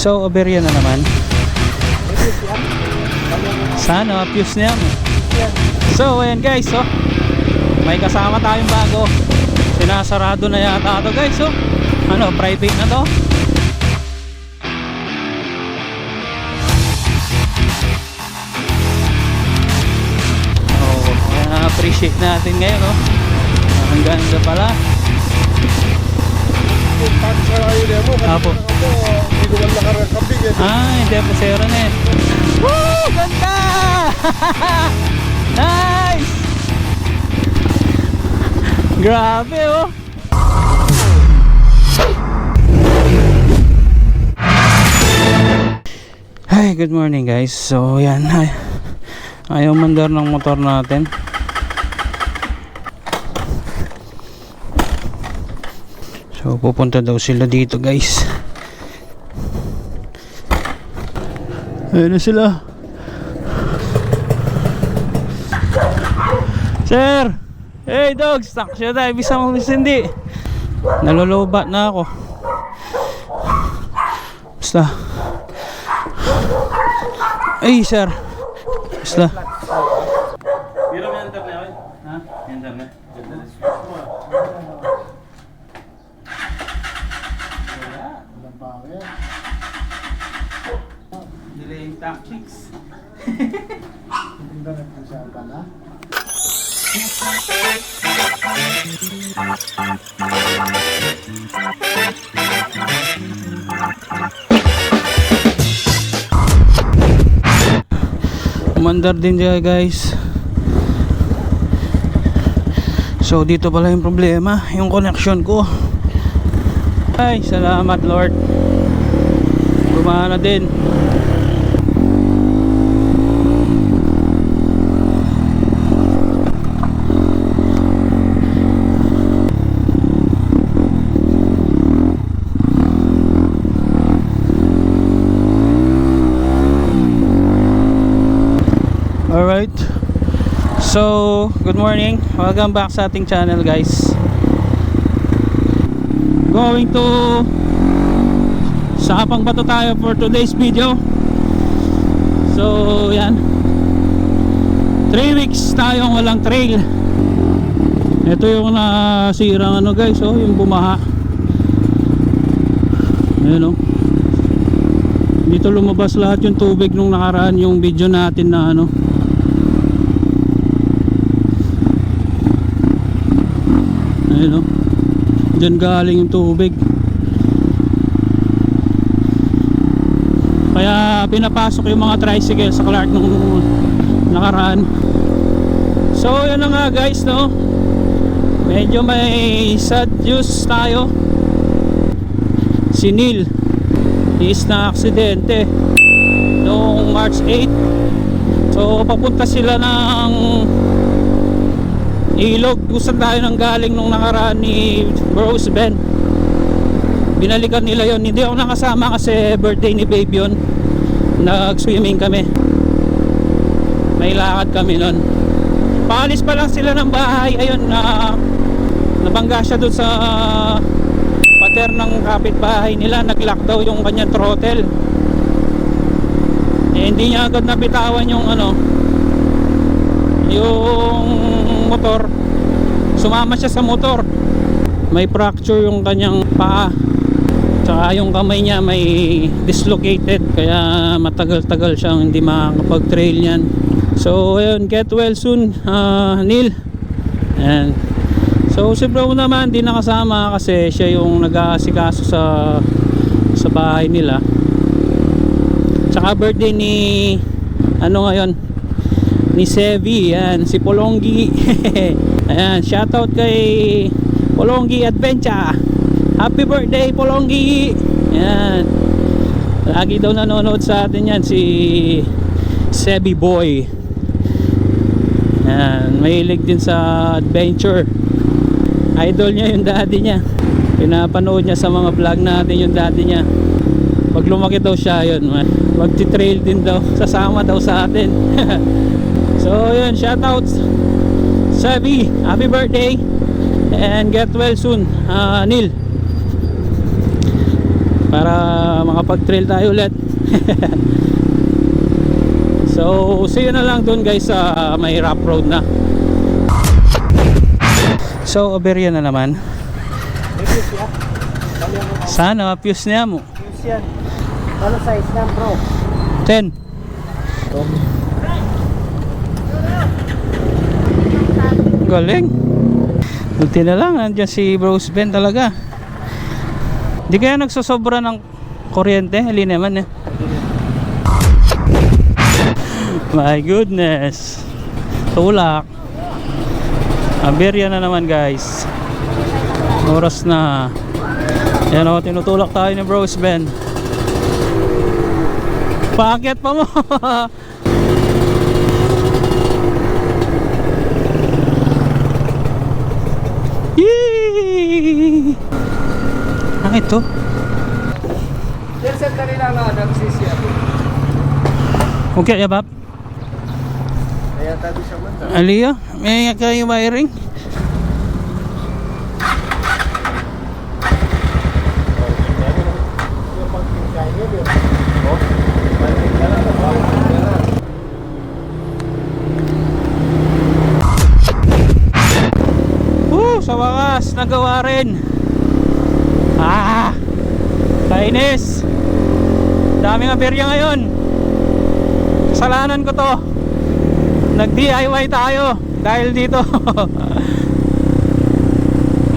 So, Oberia na naman. Sana, fuse niya. So, ayan guys, oh. May kasama tayong bago. Sinasarado na yata to guys, oh. Ano, private na to. Oh, appreciate natin ngayon, oh. Ang ganda pala. Pati sa area mo, Apo. ako, hindi ko man nakarakabig eh. Ah, hindi po zero na eh. Woo! Ganda! nice! Grabe oh! Hi, good morning guys. So, yan. Ay, ayaw mandar ng motor natin. So, pupunta daw sila dito guys. Ayun na sila. Sir! Hey dogs! Taksya tayo. Bisa mo hindi. Nalolobat na ako. Basta. Ay, sir. Basta. Biro mo yung internet, Ha? Internet? Walang pangit. Delaying tactics. Hindi na nagpusapa na. Umandar din siya guys. So dito pala yung problema, yung connection ko. Ay, salamat Lord. Gumana din. Alright. Good morning. Welcome back sa ating channel, guys. Going to sa Apang Bato tayo for today's video. So, yan. 3 weeks tayong walang trail. Ito yung nasirang ano guys, oh, yung bumaha. Ayan oh. Dito lumabas lahat yung tubig nung nakaraan yung video natin na ano Ayun o. Diyan galing yung tubig. Kaya pinapasok yung mga tricycle sa Clark nung nakaraan. So yan na nga guys no. Medyo may sad news tayo. Si Neil is na aksidente noong March 8. So papunta sila ng ilog kung saan tayo nang galing nung nakaraan ni Bros Ben binalikan nila yon hindi ako nakasama kasi birthday ni baby yon nag swimming kami. May lakad kami nun. Paalis pa lang sila ng bahay. Ayun na nabangga siya dun sa pater ng kapitbahay nila. Nag-lock daw yung kanyang throttle. Eh, hindi niya agad nabitawan yung ano yung motor. Sumama siya sa motor. May fracture yung kanyang paa. Tsaka yung kamay niya may dislocated. Kaya matagal-tagal siyang hindi makakapag trail niyan. So ayun get well soon uh, Neil. And so si bro naman di nakasama kasi siya yung nag-aasikaso sa sa bahay nila. Tsaka birthday ni ano ngayon ni Sevi yan si Polonggi ayan shoutout kay Polonggi Adventure. Happy birthday Polonggi yan lagi daw nanonood sa atin yan si Sebi Boy. Yan mahilig din sa adventure. Idol niya yung daddy niya. Pinapanood niya sa mga vlog natin yung daddy niya. Pag lumaki daw siya yun magti-trail din daw. Sasama daw sa atin so yun shoutout Sabi happy birthday and get well soon uh, Neil para makapag-trail tayo ulit. so, see you na lang dun guys sa may rough road na. So, Oberia na naman. Sana, fuse niya mo. Yan. Ano size na bro? 10. Galing. Buti na lang, nandiyan si Bros Ben talaga. Di kaya nagsosobra ng kuryente? Hali naman eh. My goodness. Tulak. Aberya na naman guys. Oras na. Yan o, tinutulak tayo ni Bros Ben. Paakyat pa mo. Ah, ito. Yan sir kanila na nagsisiya. Okay, yabab. Kaya tabi siya man. Aliyo, may kayo wiring? Woo, wakas, nagawa rin. Ah, kainis. Daming aberya ngayon. Kasalanan ko to. Nag-DIY tayo dahil dito.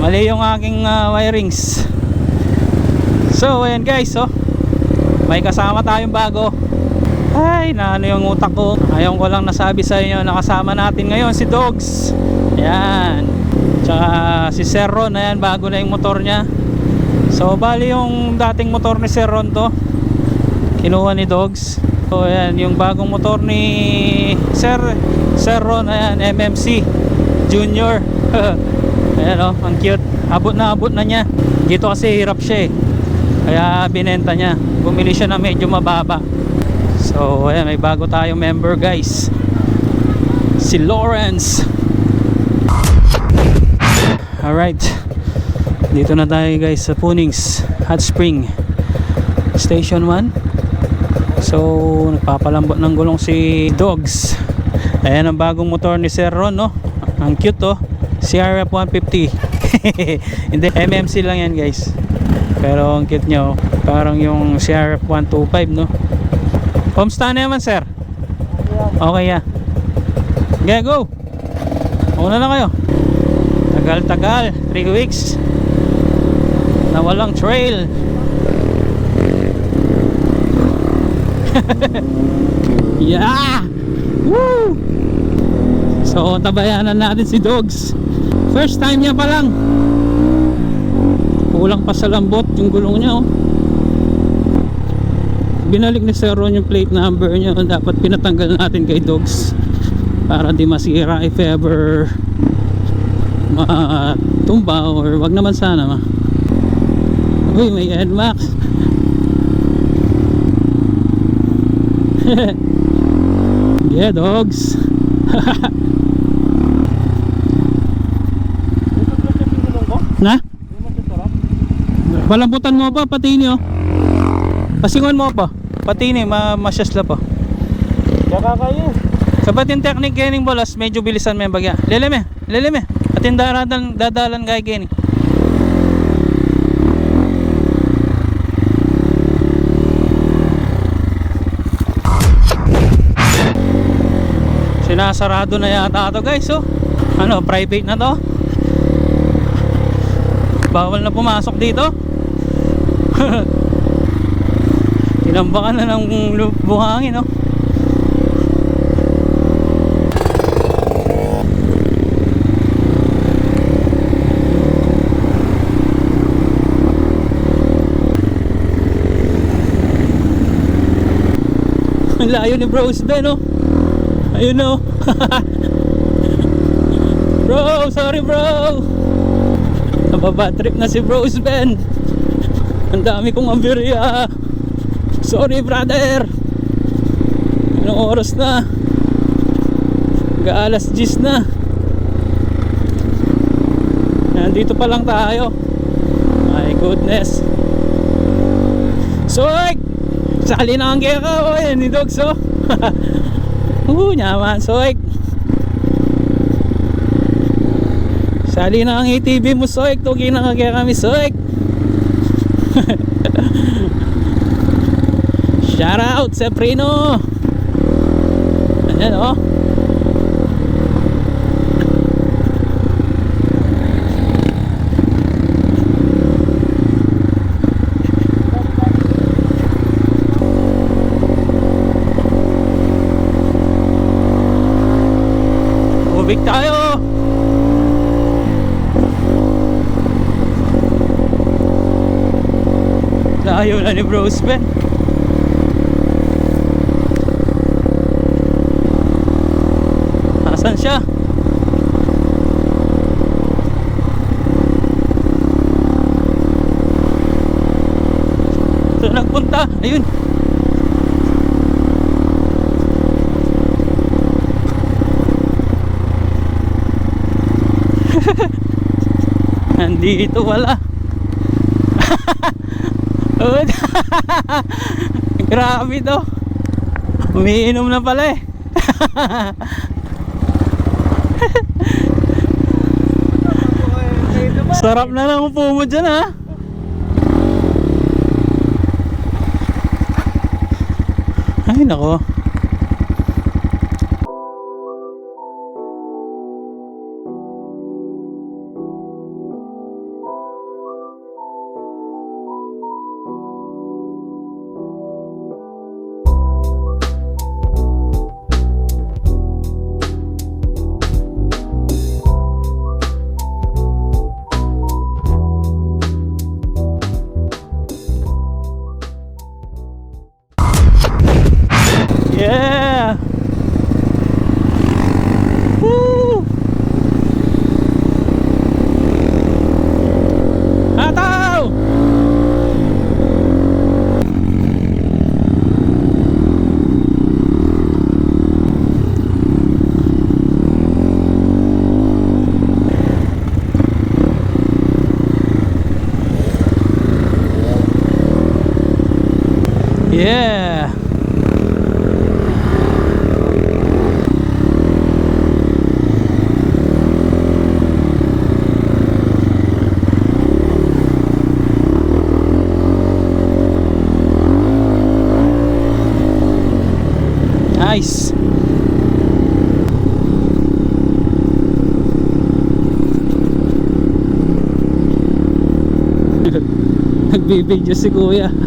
Mali yung aking ah, wirings. So, ayan guys, oh. May kasama tayong bago. Ay, naano yung utak ko. Ayaw ko lang nasabi sa inyo nakasama natin ngayon si Dogs. Yan. Tsaka si Sir Ron, ayan, bago na yung motor niya. So, bali yung dating motor ni Sir to. Kinuha ni Dogs. So, ayan, yung bagong motor ni Sir, Sir Ron, ayan, MMC Junior. ayan o, ang cute. Abot na abot na niya. Dito kasi hirap siya eh. Kaya binenta niya. Bumili siya na medyo mababa. So, ayan, may bago tayong member guys. Si Lawrence. Alright. Dito na tayo guys sa Punings Hot Spring Station 1 So nagpapalambot ng gulong si Dogs. Ayan ang bagong motor ni Sir Ron no? Ang cute oh. CRF 150 Hindi MMC lang yan guys. Pero ang cute nyo Parang yung CRF 125 no? Homesta na naman sir. Okay ya Okay go. Una na kayo Tagal-tagal 3 weeks na walang trail. Yeah! Woo! so tabayanan natin si Dogs. First time niya pa lang. Kulang pa sa lambot yung gulong niya oh. binalik ni Sir Ron yung plate number niya. Dapat pinatanggal natin kay Dogs para di masira if ever matumba or wag naman sana ma. Uy may NMAX yeah dogs. Na? Palambutan mo pa pati niyo pasingon mo pa. Pati ni ma masyasla pa. Nakakayo. Sabat yung technique kaya ning bolas, medyo bilisan yung bagya. Leleme, leleme. At yung daradan, dadalan kay kini. Sinasarado na yata to guys oh. Ano, private na to. Bawal na pumasok dito. Tinambakan na ng buhangin oh. Ang layo ni Bros Ben oh. Ayun oh. bro, sorry bro. Nababa trip na si Bros Ben. Ang dami kong ambirya. Sorry brother. Anong oras na? Gaalas 10 na. Nandito pa lang tayo. My goodness. Soik! Sali na ang geka, oh, yan ni Dogs, oh. Oo, nyaman, Soik. Sali na ang ATV mo, Soik. Tugi na kagaya kami, Soik. Shout out, Seprino. Ayan, oh. Tayo! Layo na ni Bros Ben. Asan siya? Saan nagpunta? Ayun. Nandito wala. Grabe to. Umiinom na pala eh. Sarap na lang upo mo dyan ha. Ay nako. Nagbibideo si kuya.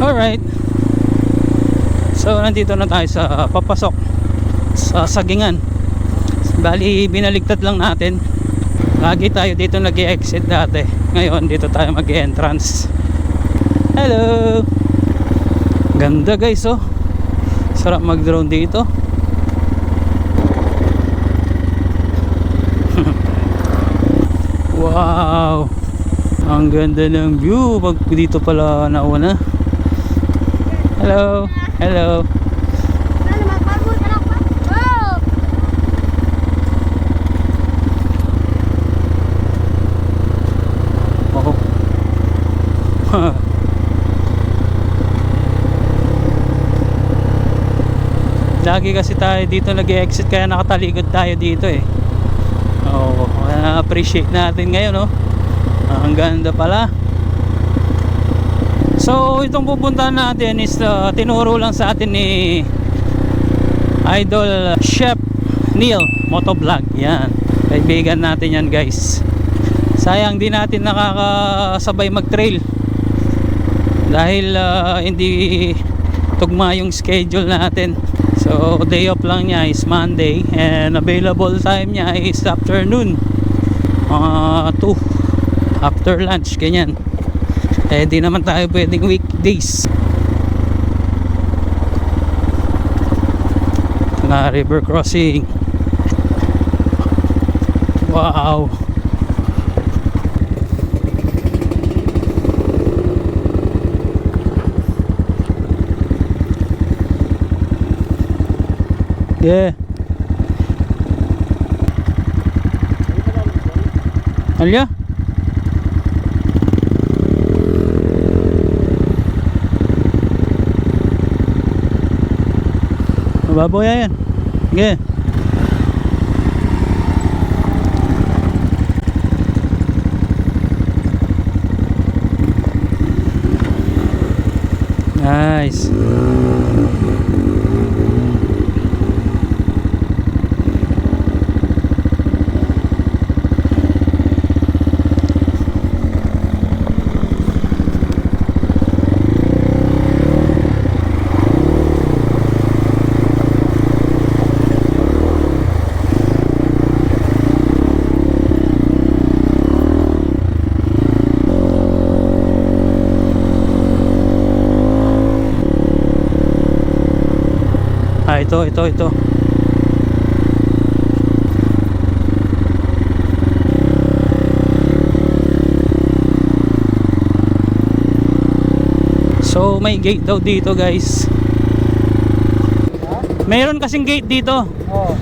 Alright. So nandito na tayo sa papasok sa sagingan. Bali binaligtad lang natin. Lagi tayo dito nag exit dati. Ngayon dito tayo mag entrance Hello! Ganda guys oh. Sarap mag drone dito. Wow! Ang ganda ng view pag dito pala nauna. Hello! Hello! Oh! Oh. Lagi kasi tayo dito nag-exit kaya nakataligod tayo dito eh. Oo, kaya appreciate natin ngayon no. Ang ganda pala. So, itong pupuntahan natin is uh, tinuro lang sa atin ni Idol Chef Neil Motovlog. Yan. Kaibigan natin yan guys. Sayang di natin nakakasabay mag-trail. Dahil uh, hindi tugma yung schedule natin. So, day off lang niya is Monday and available time niya is afternoon. Mga 2 after lunch, ganyan. Eh, di naman tayo pwedeng weekdays. Na river crossing. Wow. Yeah. Alya? Mababaw yan. Sige. Nice. Ah, ito, ito, ito. So, may gate daw dito, guys. Mayroon kasing gate dito. Oo.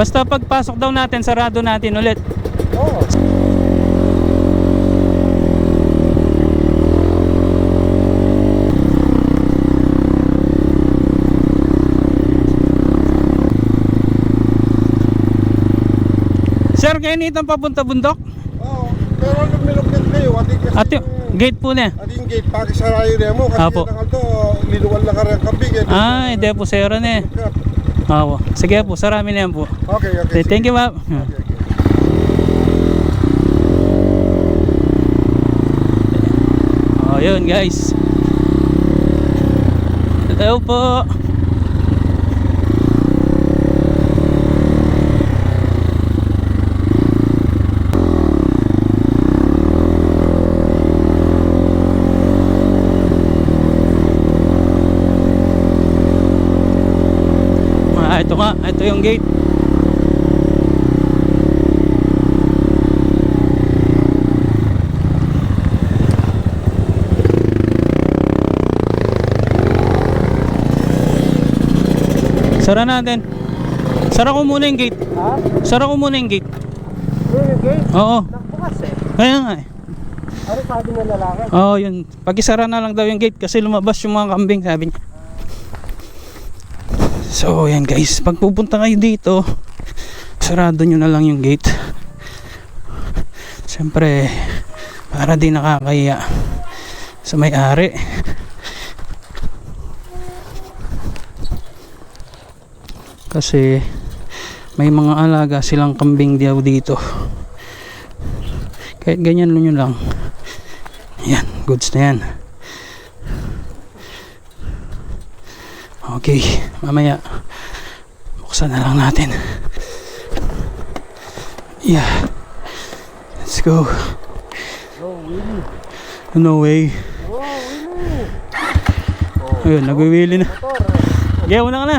Basta pagpasok daw natin, sarado natin ulit. Oo. Sir, kayo nito papunta bundok? Oo. Pero nung nilukit kayo, ati kasi... Gate po na. Ati yung gate, pakisarayo rin mo. Kasi Apo. yung to, liluwal lang ka rin ang kambing. eh. Ah, hindi po sir na eh. Oo. Sige po, sarami na yan po. Okay, okay. Thank you, ma'am. Okay, okay. Oh, yun guys. Hello po. Ah, ito nga, ito yung gate. Sara natin. Sara ko muna yung gate. Ha? Sara ko muna yung gate. Yun yung gate. Oo. Nakabukas eh. Kaya nga eh. Ano sabi ng lalaki? Oo, yun. Pag-isara na lang daw yung gate kasi lumabas yung mga kambing, sabi niya. So, yan guys. Pag pupunta kayo dito, sarado nyo na lang yung gate. Siyempre, para di nakakaya sa may-ari. Kasi, may mga alaga silang kambing daw dito. Kahit ganyan nyo lang. Yan, goods na yan. Okay, mamaya buksan na lang natin. Yeah. Let's go. No way. Ayun, nagwiwili na. Okay, una ka na.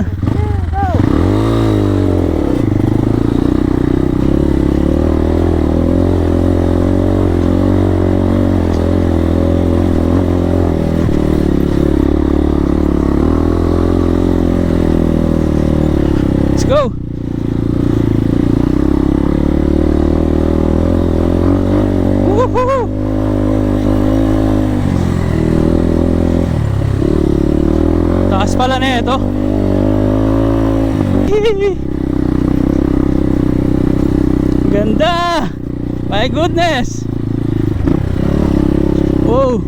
Go. Taas pala na ito. Ganda! My goodness! Wow!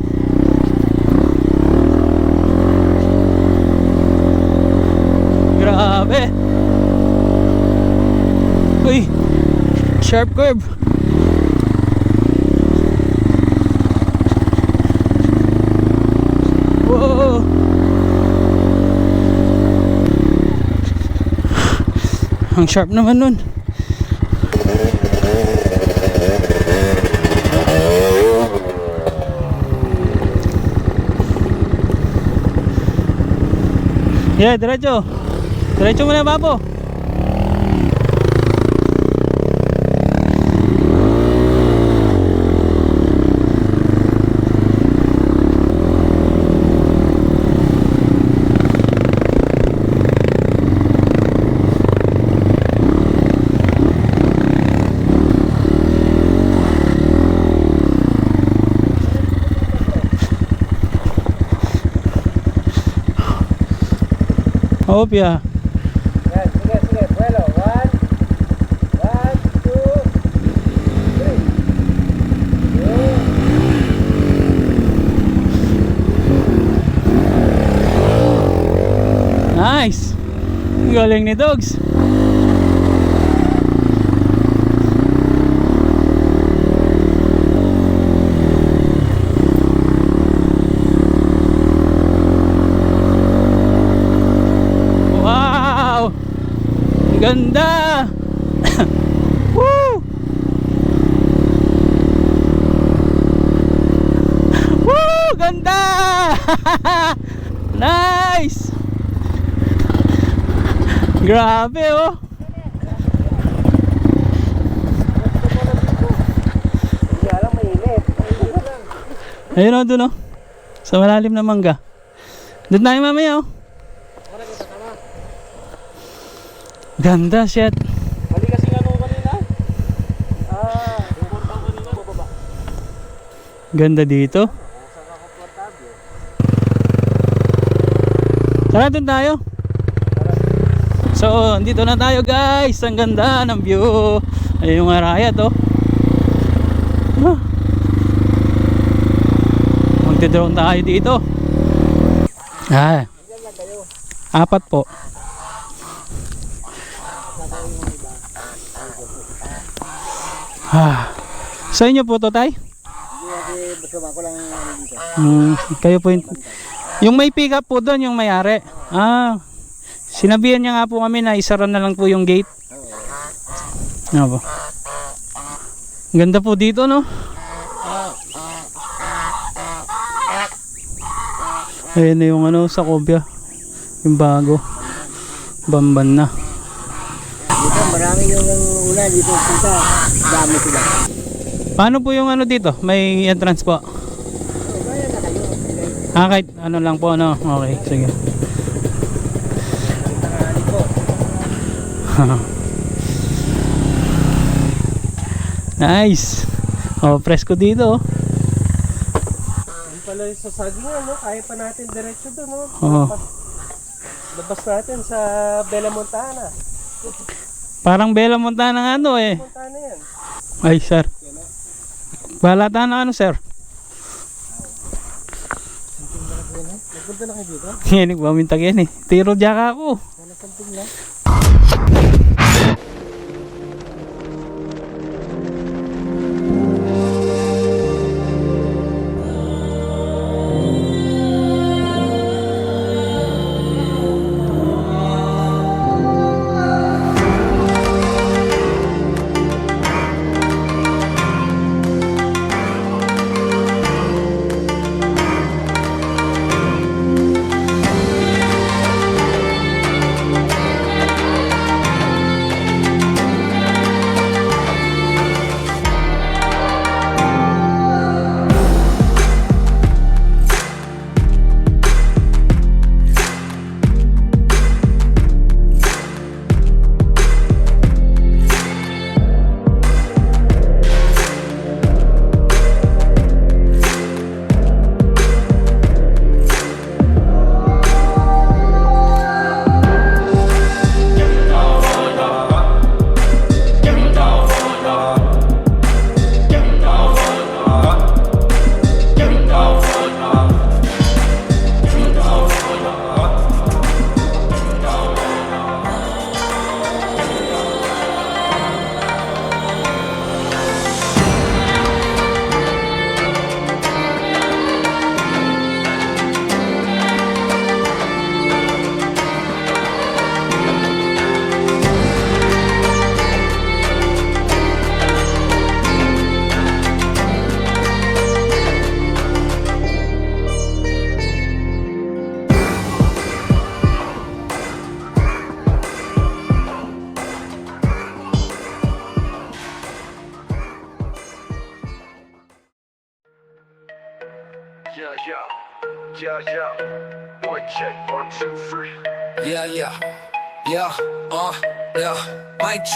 Grabe! Uy! Sharp curve! Whoa! Ang sharp naman nun. Yeah, diretso. Diretso muna, babo. Hopya. Yan, sige, sige. Bueno, one. One, two, three. Yun. Nice. Galing ni Dogs. Wow! Ang Ganda! Woo! Woo! Ganda! nice! Grabe oh! Ayun oh, dun oh. Sa malalim na mangga. Doon tayo mamaya oh. Ganda shit. Mali kasi nga nung kanina. Ah, Ganda dito. Tara doon tayo. So, dito na tayo guys. Ang ganda ng view. Ayun yung araya to. Ah. Magte-drone tayo dito. Ah. Apat po. Ah. Sa inyo po to, tay? Basta ko lang dito. Mm, kayo po yung... Yung may pick up po doon, yung may-ari. Ah, sinabihan niya nga po kami na isara na lang po yung gate. Ano po? Ganda po dito, no? Ayan na yung ano, sa Kobya. Yung bago. Bamban na. Dito, marami yung una dito punta. Dami sila. Paano po yung ano dito? May entrance po? Ah, kahit ano lang po, ano? Okay, sige. Nice! Oh, presko dito, oh. Yung pala yung sa saging no? Kaya pa natin diretso doon, no? Oo. Labas natin sa Bella Montana. Parang Bella Montana nga ano eh. Montana yan. Ay, sir. Balata na ano, sir? Nagpunta na kayo dito? Yan, nagpamintag yan eh. Tiro jaka ako. Wala something lang.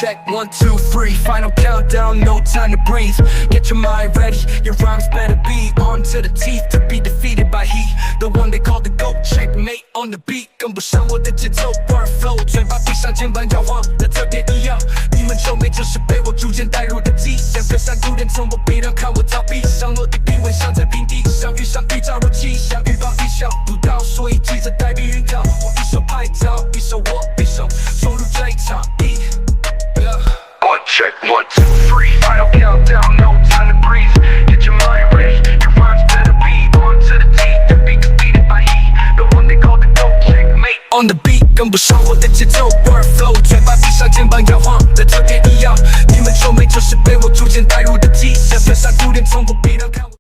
Check one, two, three. Final countdown, no time to breathe. Get your mind ready, your rhymes better be on to the teeth to be defeated by heat. The one they call the goat, checkmate on the beat，跟不上我的节奏，word flow，嘴巴闭上，肩膀摇晃的特别一样。你们皱眉，这是被我逐渐带入的迹象，跟上古典从我鼻梁看我。我生活的节奏，Workflow，嘴巴闭上，肩膀摇晃，的特别一样。你们皱眉就是被。